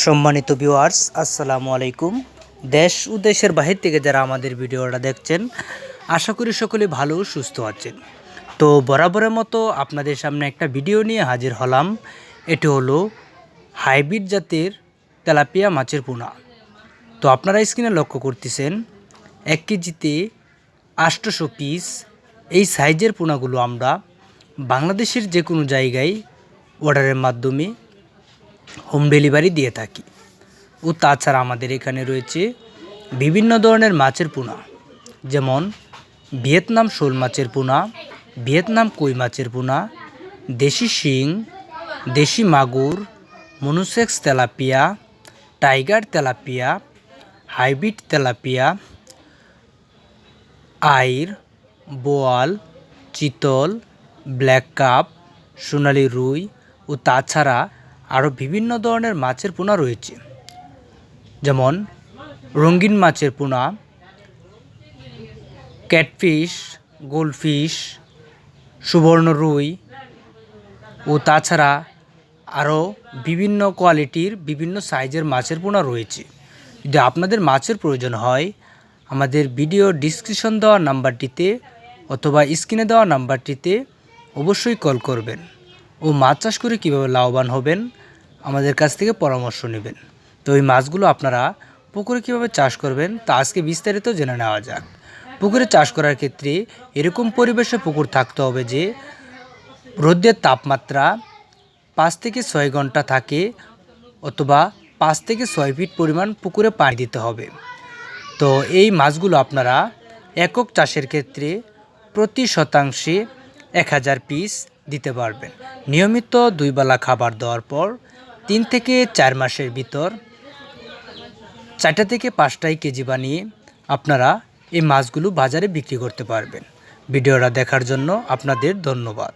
সম্মানিত ভিউয়ার্স আসসালামু আলাইকুম। দেশ ও দেশের বাহির থেকে যারা আমাদের ভিডিওটা দেখছেন, আশা করি সকলে ভালো সুস্থ আছেন। তো বরাবরের মতো আপনাদের সামনে একটা ভিডিও নিয়ে হাজির হলাম। এটি হলো হাইব্রিড জাতের তেলাপিয়া মাছের পোনা। তো আপনারা স্ক্রিনে লক্ষ্য করতেছেন, এক কেজিতে আষ্টশো পিস এই সাইজের পোনাগুলো আমরা বাংলাদেশের যে কোনো জায়গায় অর্ডারের মাধ্যমে হোম ডেলিভারি দিয়ে থাকি। ও তাছাড়া আমাদের এখানে রয়েছে বিভিন্ন ধরনের মাছের পোনা, যেমন ভিয়েতনাম শোল মাছের পোনা, ভিয়েতনাম কই মাছের পোনা, দেশি শিং, দেশি মাগুর, monosex tilapia, tiger tilapia, hybrid tilapia, আইর, বোয়াল, চিতল, ব্ল্যাক কাপ, সোনালি রুই ও তাছাড়া আরও বিভিন্ন ধরনের মাছের পোনা রয়েছে। যেমন রঙিন মাছের পোনা, ক্যাটফিশ, গোল্ডফিশ, সুবর্ণ রুই ও তাছাড়া আরও বিভিন্ন কোয়ালিটির বিভিন্ন সাইজের মাছের পোনা রয়েছে। যদি আপনাদের মাছের প্রয়োজন হয়, আমাদের ভিডিও ডিসক্রিপশন দেওয়া নাম্বারটিতে অথবা স্ক্রিনে দেওয়া নাম্বারটিতে অবশ্যই কল করবেন ও মাছ চাষ করে কীভাবে লাভবান হবেন আমাদের কাছ থেকে পরামর্শ নেবেন। তো এই মাছগুলো আপনারা পুকুরে কীভাবে চাষ করবেন তা আজকে বিস্তারিত জেনে নেওয়া যাক। পুকুরে চাষ করার ক্ষেত্রে এরকম পরিবেশে পুকুর থাকতে হবে যে রোদের তাপমাত্রা পাঁচ থেকে ছয় ঘণ্টা থাকে অথবা পাঁচ থেকে ছয় ফিট পরিমাণ পুকুরে পানি দিতে হবে। তো এই মাছগুলো আপনারা একক চাষের ক্ষেত্রে প্রতি শতাংশে এক হাজার পিস দিতে পারবেন। নিয়মিত দুই বেলা খাবার দেওয়ার পর তিন থেকে চার মাসের ভিতর চারটা থেকে পাঁচটাই কেজি বানিয়ে আপনারা এই মাছগুলো বাজারে বিক্রি করতে পারবেন। ভিডিওটা দেখার জন্য আপনাদের ধন্যবাদ।